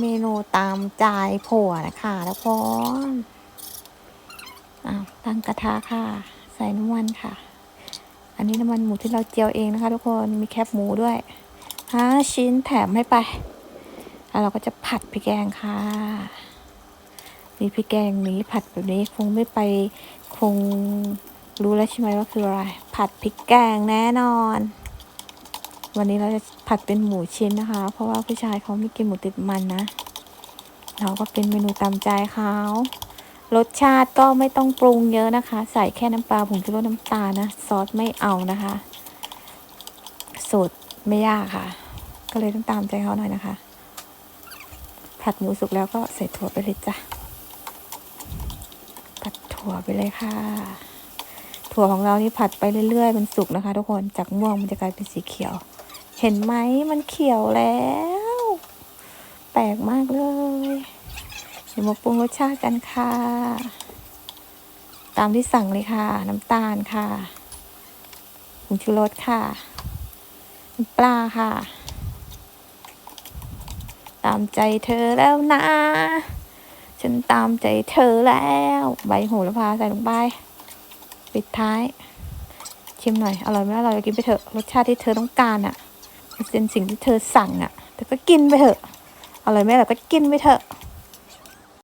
เมนูตามใจผัวนะคะทุกคนอะตั้งกระทะค่ะ ใส่น้ำมันค่ะ อันนี้น้ำมันหมูที่เราเจียวเองนะคะทุกคน มีแคบหมูด้วยห้าชิ้นแถมให้ไป แล้วเราก็จะผัดพริกแกงค่ะ มีพริกแกงนี้ผัดแบบนี้คงไม่ไปคงรู้แล้วใช่ไหมว่าคืออะไร ผัดพริกแกงแน่นอน วันนี้เราจะผัดเป็นหมูชิ้นนะคะ เพราะว่าผู้ชายเขาไม่กินหมูติดมันนะ เราก็เป็นเมนูตามใจเขารสชาติก็ไม่ต้องปรุงเยอะนะคะ ใส่แค่น้ำปลาผงชูรสน้ำตาลนะ ซอสไม่เอานะคะสูตรไม่ยากค่ะ ก็เลยต้องตามใจเขาหน่อยนะคะ ผัดหมูสุกแล้วก็ใส่ถั่วไปเลยจ้ะผัดถั่วไปเลยค่ะ ถั่วของเรานี่ผัดไปเรื่อยๆมันสุกนะคะ ทุกคนจากม่วงมันจะกลายเป็นสีเขียว เห็นไหมมันเขียวแล้ว แปลกมากเลย เดี๋ยวมาปรุงรสชาติกันค่ะ ตามที่สั่งเลยค่ะ น้ำตาลค่ะผงชูรสค่ะน้ำปลาค่ะ ตามใจเธอแล้วนะ ฉันตามใจเธอแล้ว ใบโหระพาใส่ลงไป ปิดท้าย ชิมหน่อย อร่อยไหมอร่อยกินไปเถอะ รสชาติที่เธอต้องการอะ่ะ เป็นสิ่งที่เธอสั่งอะ่ะแต่ก็กินไปเถอะ อร่อยไหมอร่ก็กินไปเถอะ